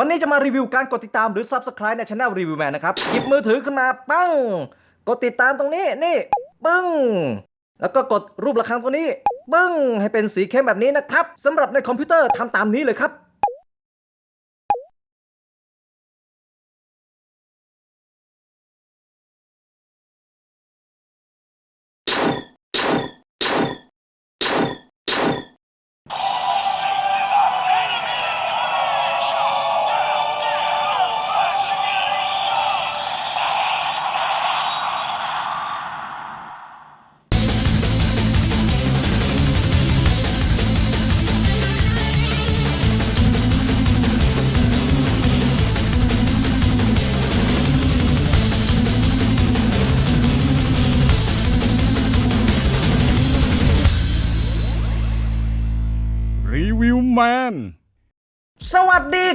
วันนี้จะมารีวิวการกดติดตามหรือ Subscribe ในช anel Review Man นะครับหยิบมือถือขึ้นมาปั้ง กดติดตามตรงนี้นี่ ปึ้ง แล้วก็กดรูประฆังตรงนี้ ปึ้ง ให้เป็นสีเข้มแบบนี้นะครับสำหรับในคอมพิวเตอร์ทำตามนี้เลยครับ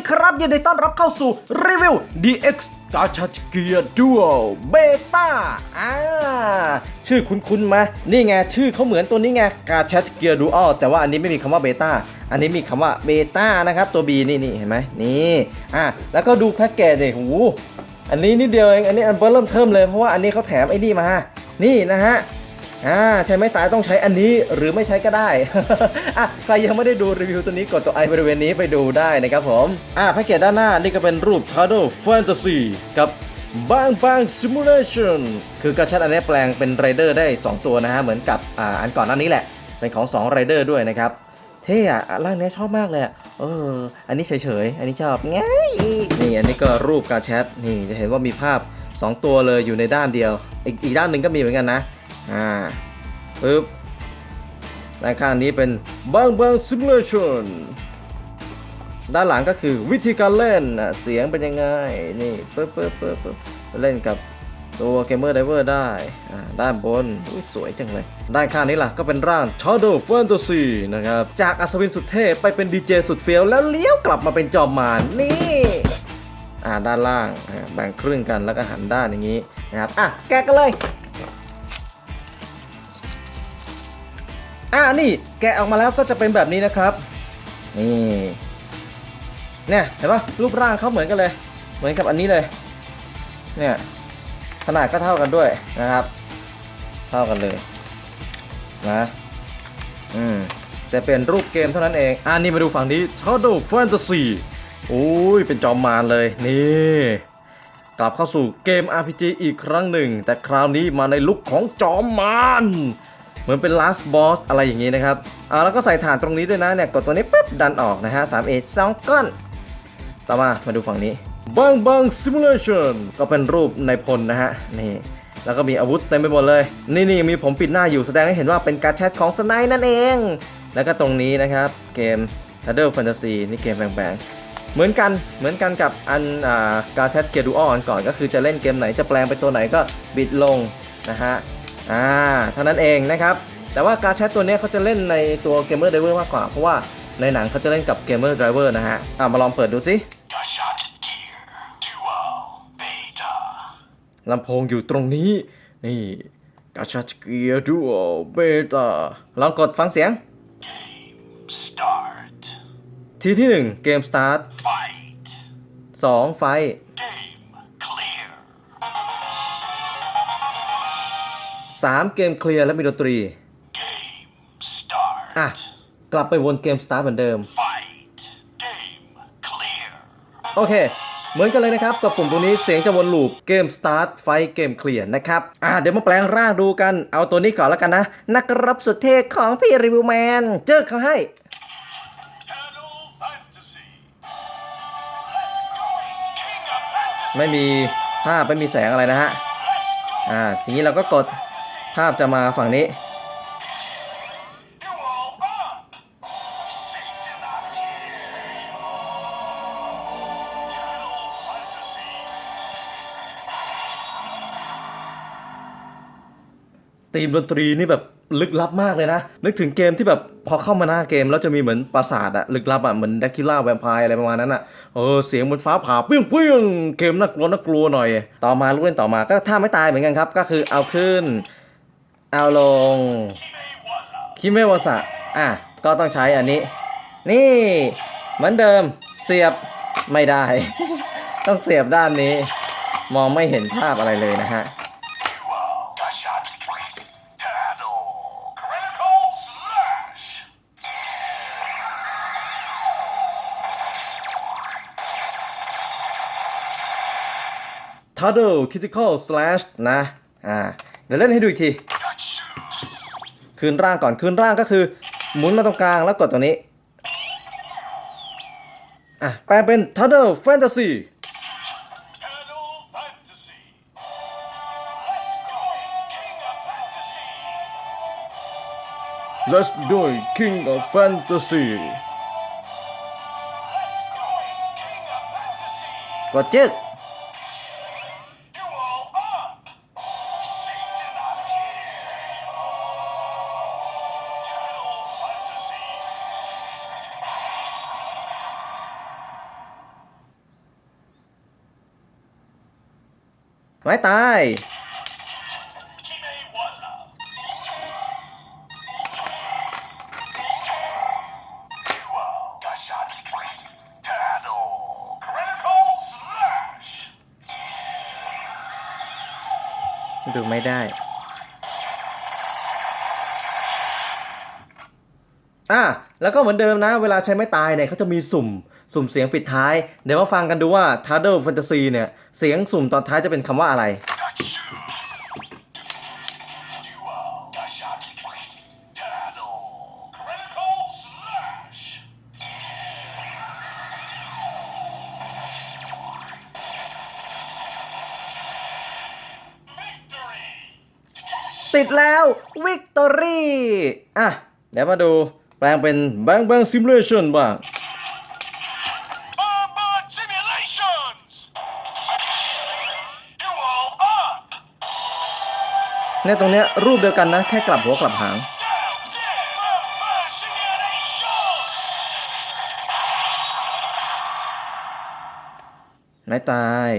ครับ ยินดีต้อนรับเข้าสู่รีวิว DX กาชาเกียร์ดูเบต้าอ่าชื่อคุ้นๆมานี่ไง ชื่อเขาเหมือนตัวนี้ไงกาชาเกียร์ดูอแต่ว่าอันนี้ไม่มีคำว่าเบต้าอันนี้มีคำว่าเบต้านะครับ ตัว B นี่นี่เห็นไหมนี่อ่าแล้วก็ดูแพ็กเกจเนี่ยโหอันนี้นิดเดียวเอง อันนี้อันเบอร์เริ่มเทิมเลย เพราะว่าอันนี้เขาแถมไอ้นี่มา นี่นะฮะ อ่าใช่ไหมตายต้องใช้อันนี้หรือไม่ใช้ก็ได้อะใครยังไม่ได้ดูรีวิวตัวนี้กดตัวไอบริเวณนี้ไปดูได้นะครับผมอ่าแพ็กเกจด้านหน้านี่ก็เป็นรูป Title Fantasy กับ Bang Bang Simulation คือกระชัดอันนี้แปลงเป็นไรเดอร์ได้ 2 ตัวนะฮะ เหมือนกับอ่าอันก่อนหน้านี้แหละ เป็นของ2ไรเดอร์ด้วยนะครับ เท่อะร่างนี้ชอบมากเลยอะเออ อันนี้เฉยๆ อันนี้ชอบง่ายนี่อันนี้ก็รูปการแชทนี่จะเห็นว่ามีภาพ 2 ตัวเลยอยู่ในด้านเดียว อีกอีกด้านหนึ่งก็มีเหมือนกันนะ อ่าปึ๊บด้านข้างนี้เป็นบางบาง simulation ด้านหลังก็คือวิธีการเล่นนะเสียงเป็นยังไง นี่ปึ๊บปึ๊บปึ๊บปึ๊บเล่นกับตัว Gamer Diver ได้อ่าด้านบนสวยจังเลย ด้านข้างนี้ล่ะก็เป็นร่าง Shadow Fantasy นะครับ จากอัศวินสุดเทพไปเป็นดีเจสุดเฟี้ยวแล้วเลี้ยวกลับมาเป็นจอมมารนี่อ่าด้านล่างแบ่งครึ่งกันแล้วก็หันด้านอย่างนี้นะครับ อะแกะกันเลย อ่านี่แกะออกมาแล้วก็จะเป็นแบบนี้นะครับ นี่เนี่ยเห็นปะรูปร่างเขาเหมือนกันเลย เหมือนกับอันนี้เลย เนี่ยขนาดก็เท่ากันด้วยนะครับ เท่ากันเลยนะอืมแต่เป็นรูปเกมเท่านั้นเองอ่านี่มาดูฝั่งนี้ Shadow Fantasy โอ้ยเป็นจอมมารเลยนี่กลับเข้าสู่เกม RPG อีกครั้งหนึ่ง แต่คราวนี้มาในลุคของจอมมาร เหมือนเป็น last boss อะไรอย่างนี้นะครับอ่าแล้วก็ใส่ฐานตรงนี้ด้วยนะเนี่ยกดตัวนี้ปุ๊บดันออกนะฮะ 3A 2ก้อน ต่อมามาดูฝั่งนี้บางบาง simulation ก็เป็นรูปในพลนะฮะนี่แล้วก็มีอาวุธเต็มไปหมดเลย นี่นี่มีผมปิดหน้าอยู่แสดงให้เห็นว่าเป็นการแชทของสไนนั่นเอง แล้วก็ตรงนี้นะครับ เกม t a d d l e Fantasy นี่เกมแบงๆเหมือนกันเหมือนกันกับอันอ่าการแชทเกียร์ดูออนก่อนก็คือจะเล่นเกมไหนจะแปลงเป็นตัวไหนก็บิดลงนะฮะ อ่าเท่านั้นเองนะครับ แต่ว่าการแชทตัวนี้เขาจะเล่นในตัว Gamer Driver มากกว่า เพราะว่าในหนังเขาจะเล่นกับ Gamer Driver นะฮะอ่ามาลองเปิดดูสิลำโพงอยู่ตรงนี้ นี่กาชาเกียร์ดูเบต้าลองกดฟังเสียง Start. ทีที่ 1 เกมสตาร์ท Fight. 2ไฟ 3 เกมเคลียร์และมีดนตรี Game start. อะ กลับไปวนเกมสตาร์ทเหมือนเดิม Fight. Game clear. โอเค เหมือนกันเลยนะครับกับปุ่มตรงนี้เสียงจะวนลูปเกมสตาร์ทไฟเกมเคลียร์นะครับ อะเดี๋ยวมาแปลงร่างดูกันเอาตัวนี้ก่อนแล้วกันนะ นักรับสุดเท่ของพี่รีวิวแมน เจอเขาให้ Channel Fantasy. Going King of Fantasy. ไม่มีภาพไม่มีแสงอะไรนะฮะ อ่า ทีนี้เราก็กด ภาพจะมาฝั่งนี้ Duo Bob. ธีมดนตรีนี่แบบลึกลับมากเลยนะ นึกถึงเกมที่แบบพอเข้ามาหน้าเกมแล้วจะมีเหมือนปราสาทอะลึกลับอะเหมือนดักคิล่าแวมไพร์อะไรประมาณนั้นอะเออเสียงเหมือนฟ้าผ่าเปี้ยงเปี้ยงเกมน่ากลัวน่ากลัวหน่อย ต่อมาลูกเล่นต่อมาก็ท่าไม่ตายเหมือนกันครับ ก็คือเอาขึ้น เอาลง คิเมวาสะอะ ก็ต้องใช้อันนี้ นี่ เหมือนเดิม เสียบไม่ได้ ต้องเสียบด้านนี้ มองไม่เห็นภาพอะไรเลยนะฮะ Toddle critical slash นะ อ่า เดี๋ยวเล่นให้ดูอีกที คืนร่างก่อนคืนร่างก็คือ หมุนมาตรงกลางแล้วกดตรงนี้อะแปลเป็น t u d d l e fantasy Dado fantasy. Let's go, King of let's do it king of Fantasy. fantasy Let's go, King of Fantasy. กดจึก ไม้ตาย ดูไม่ได้ อะ แล้วก็เหมือนเดิมนะ เวลาใช้ไม่ตายเนี่ยเขาจะมีสุ่ม สุ่มเสียงปิดท้าย เดี๋ยวมาฟังกันดูว่า t a r d l e Fantasy เนี่ย เสียงสุ่มตอนท้ายจะเป็นคำว่าอะไร ติดแล้ว Victory อะ เดี๋ยวมาดูแปลงเป็น Bang Bang Simulation บ้าง เนี่ยตรงเนี้ยรูปเดียวกันนะ แค่กลับหัวกลับหาง ไม่ตาย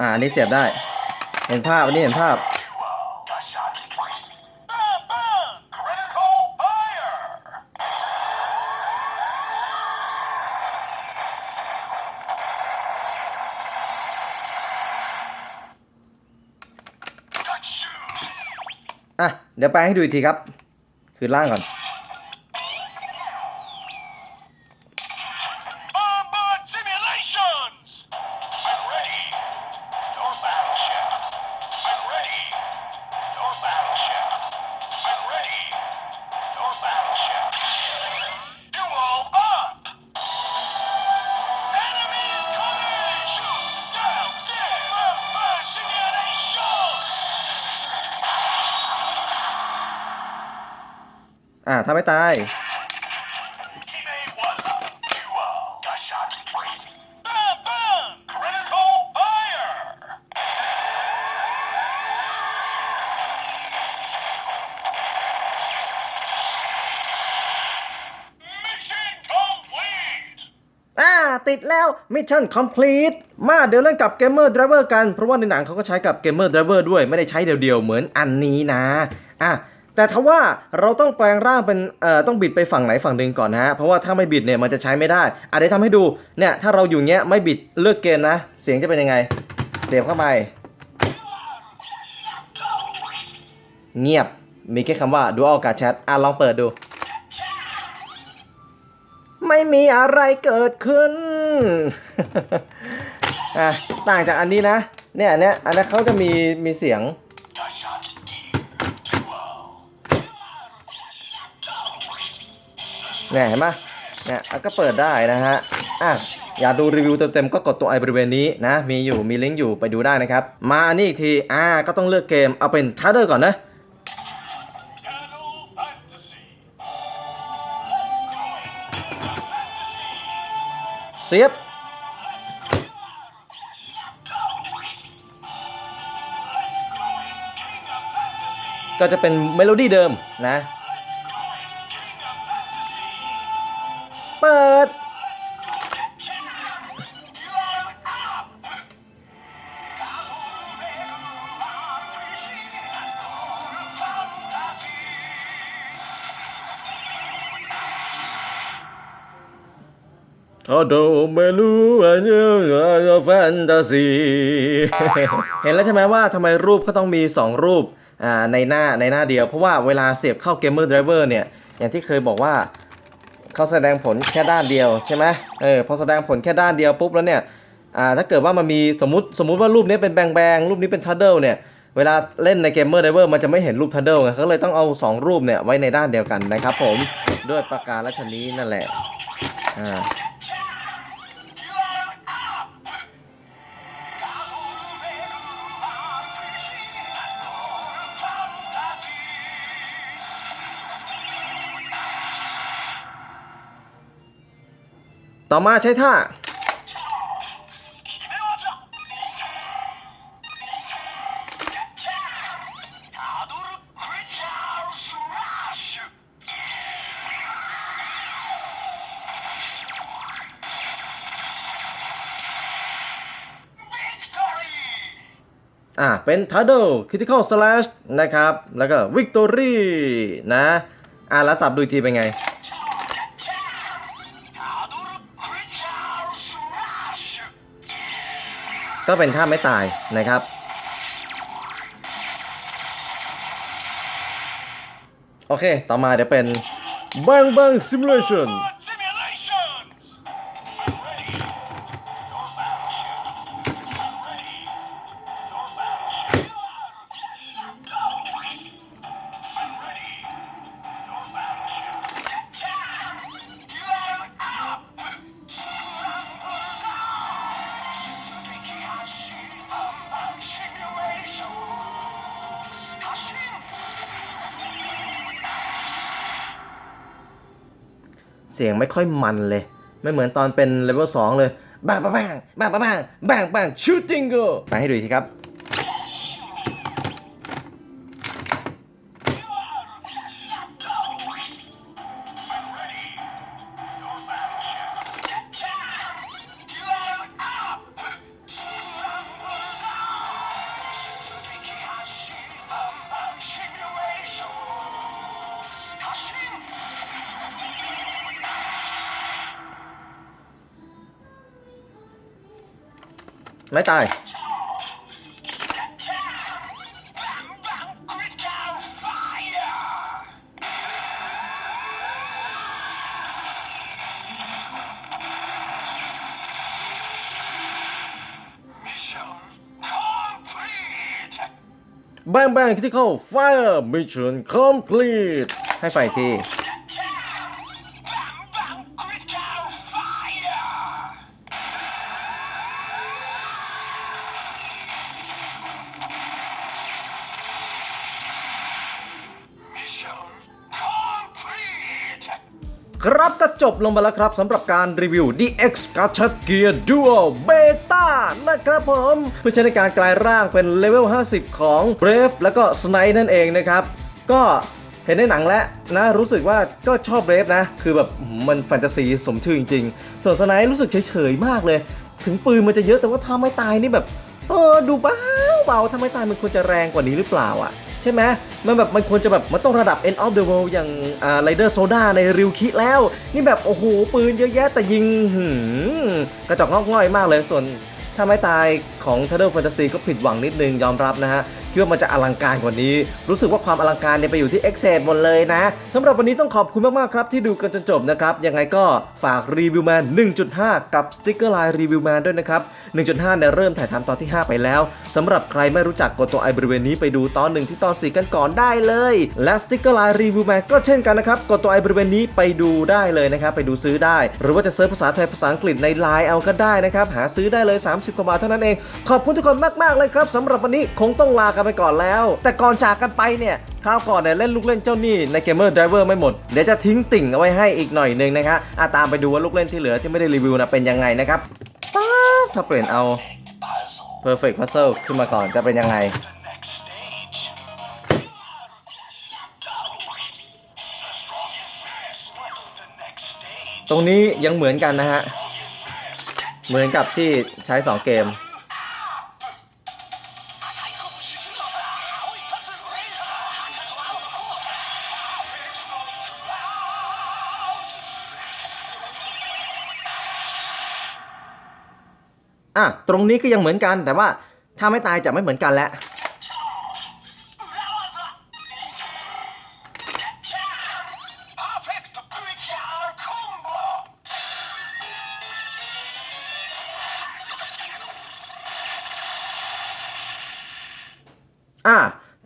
อ่าอันนี้เสียบได้ เห็นภาพ อันนี้เห็นภาพ อะ เดี๋ยวไปให้ดูอีกทีครับ คือล่างก่อน อ่าถ้าไม่ตาย อ่า ติดแล้วมิชชั่นคอมพลีทมาเดี๋ยวเล่นกับเกมเมอร์ดรเวอร์กัน เพราะว่าในหนังเขาก็ใช้กับเกมเมอร์ดรเวอร์ด้วยไม่ได้ใช้เดียวๆ เหมือนอันนี้นะ อะ แต่ทว่าเราต้องแปลงร่างเป็นเอ่อต้องบิดไปฝั่งไหนฝั่งหนึ่งก่อนนะฮะเพราะว่าถ้าไม่บิดเนี่ยมันจะใช้ไม่ได้อะเดี๋ยวทำให้ดูเนี่ยถ้าเราอยู่เงี้ยไม่บิดเลือกเกมนะ เสียงจะเป็นยังไงเสียบเข้าไป เงียบมีแค่คำว่า Dual Card Chat อะลองเปิดดู ไม่มีอะไรเกิดขึ้นอะต่างจากอันนี้นะเนี่ยเนี้ยอันนี้เขาจะมีมีเสียง เนี่ยเห็นปะเนี่ยก็เปิดได้นะฮะอะอยากดูรีวิวเต็มๆก็กดตัวไอบริเวณนี้นะ มีอยู่มีลิงก์อยู่ไปดูได้นะครับ มาอันนี้อีกทีอ่าก็ต้องเลือกเกมเอาเป็นชาร์เดอร์ก่อนนะเสียบก็จะเป็นเมโลดี้เดิมนะ โอโดไม่รู้ว่าเรื่องแฟนตาซีเห็นแล้วใช่ไหมว่าทำไมรูปเขาต้องมี 2 รูปในหน้าในหน้าเดียว เพราะว่าเวลาเสียบเข้า Gamer Driver เนี่ย อย่างที่เคยบอกว่าเขาแสดงผลแค่ด้านเดียวใช่ไหมเออพอแสดงผลแค่ด้านเดียวปุ๊บแล้วเนี่ยอ่าถ้าเกิดว่ามันมีสมมติสมมติว่ารูปนี้เป็นแบงแบงรูปนี้เป็นทัดเดิลเนี่ยเวลาเล่นในเกมเมอร์ไดเวอร์มันจะไม่เห็นรูปทัดเดิลไงเขาเลยต้องเอา 2 รูปเนี่ยไว้ในด้านเดียวกันนะครับผมด้วยประการละชนี้นั่นแหละอ่า ต่อมาใช้ท่า อ่า เป็น Title Critical Slash นะครับ แล้วก็ Victory นะ อ่าแล้วสับดูทีเป็นไง ก็เป็นท่าไม่ตายนะครับ โอเค ต่อมาเดี๋ยวเป็น Bang Bang Simulation เสียงไม่ค่อยมันเลย ไม่เหมือนตอนเป็นเลเวลสองเลยบ้างบ้างบ้างบ้างบ้างบ้างบ้างชุดติงโกไปให้ดูสิครับ ไม่ตาย แบงแบงคิดเข้าไฟ mission complete ให้ไฟที ครับก็จบลงไปแล้วครับสำหรับการรีวิว DX Gacha Gear Dual Beta นะครับผมเพื่อใช้ในการกลายร่างเป็นเลเวล 50 ของ Brave แล้วก็ Snipe นั่นเองนะครับ ก็เห็นในหนังแล้วนะรู้สึกว่าก็ชอบ Brave นะ คือแบบมันแฟนตาซีสมชื่อจริงๆ ส่วน Snipe รู้สึกเฉยๆมากเลย ถึงปืนมันจะเยอะแต่ว่าถ้าไม่ตายนี่แบบ เออดูเบาเบาถ้าไม่ตายมันควรจะแรงกว่านี้หรือเปล่าอะ ช่ไหมมันแบบมันควรจะแบบมันต้องระดับ End of the World อย่างอ่าไรเดอร์โซดาในริวคิแล้ว นี่แบบโอ้โหปืนเยอะแยะแต่ยิงหืมกระจอกงอกง่อยมากเลยส่วนถ้าไม่ตายของ t u r t l e Fantasy ก็ผิดหวังนิดนึงยอมรับนะฮะ คิดว่ามันจะอลังการกว่านี้ รู้สึกว่าความอลังการเนี่ยไปอยู่ที่ e x c e หมดเลยนะสำหรับวันนี้ต้องขอบคุณมากๆครับที่ดูกันจนจบนะครับยังไงก็ฝากรีวิวแมน1.5 กับสติ๊กเกอร์ไลน์รีวิวแมนด้วยนะครับ 1.5เนี่ยเริ่มถ่ายทำตอนที่ 5 ไปแล้วสำหรับใครไม่รู้จักกดตัวไอบริเวณนี้ไปดูตอน1ที่ตอน 4 กันก่อนได้เลย และสติ๊กเกอร์ไลน์รีวิวแมนก็เช่นกันนะครับกดตัวไอบริเวณนี้ไปดูได้เลยนะครับไปดูซื้อได้ หรือว่าจะเซิร์ชภาษาไทยภาษาอังกฤษในไลน์เอาก็ได้นะครับหาซื้อได้เลย 30กว่าบาทเท่านั้นเอง ขอบคุณทุกคนมากๆเลยครับสำหรับวันนี้คงต้องลากันไปก่อนแล้ว แต่ก่อนจากกันไปเนี่ยคราวก่อนเนี่ยเล่นลูกเล่นเจ้าหนี้ในเกมเมอร์ไดเวอร์ไม่หมด เดี๋ยวจะทิ้งติ่งเอาไว้ให้อีกหน่อยหนึงนะครับอะตามไปดูว่าลูกเล่นที่เหลือที่ไม่ได้รีวิวนะเป็นยังไงนะครับป๊าบถ้าเปลี่ยนเอา Perfect Puzzle ขึ้นมาก่อนจะเป็นยังไงตรงนี้ยังเหมือนกันนะฮะ เหมือนกับที่ใช้ 2 เกม ตรงนี้ก็ยังเหมือนกัน แต่ว่าถ้าไม่ตายจะไม่เหมือนกันแล้วอะ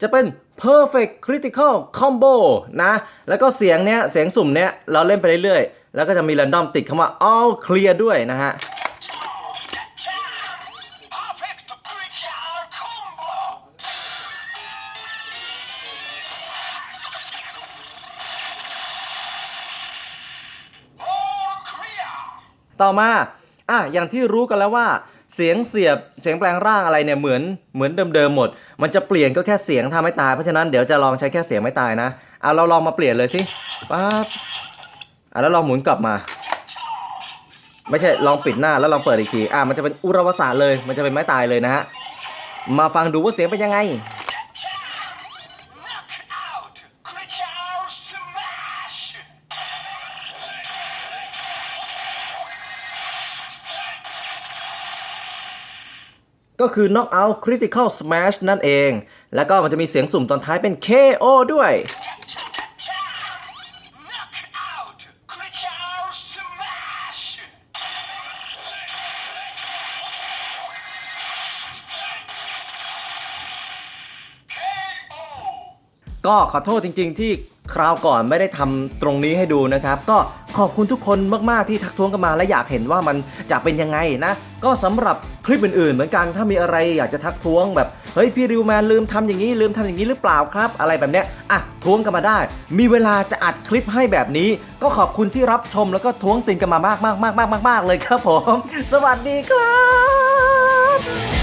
จะเป็น perfect critical combo นะ แล้วก็เสียงเนี้ย เสียงสุ่มเนี้ย เราเล่นไปเรื่อยๆ แล้วก็จะมี random ติดคำว่า all clear ด้วยนะฮะ มาอะอย่างที่รู้กันแล้วว่าเสียงเสียบเสียงแปลงร่างอะไรเนี่ยเหมือนเหมือนเดิมๆหมด มันจะเปลี่ยนก็แค่เสียงทำให้ตาย เพราะฉะนั้นเดี๋ยวจะลองใช้แค่เสียงไม่ตายนะอะเราลองมาเปลี่ยนเลยสิปั๊บอะแล้วลองหมุนกลับมา ไม่ใช่ลองปิดหน้าแล้วลองเปิดอีกทีอะมันจะเป็นอุรวสาเลย มันจะเป็นไม้ตายเลยนะฮะมาฟังดูว่าเสียงเป็นยังไง ก็คือ knock out critical smash นั่นเอง แล้วก็มันจะมีเสียงสุ่มตอนท้ายเป็น KO ด้วย ก็ขอโทษจริง ๆ ที่คราวก่อนไม่ได้ทำตรงนี้ให้ดูนะครับ ก็ขอบคุณทุกคนมากๆที่ทักท้วงกันมาและอยากเห็นว่ามันจะเป็นยังไงนะ ก็สำหรับคลิปอื่นๆ เหมือนกันถ้ามีอะไรอยากจะทักท้วงแบบเฮ้ยพี่ริวแมนลืมทำอย่างนี้ลืมทำอย่างนี้หรือเปล่าครับ อะไรแบบเนี้ยอะท้วงกันมาได้ มีเวลาจะอัดคลิปให้แบบนี้ ก็ขอบคุณที่รับชมแล้วก็ท้วงติงกันมามากๆๆๆๆๆเลยครับผม สวัสดีครับ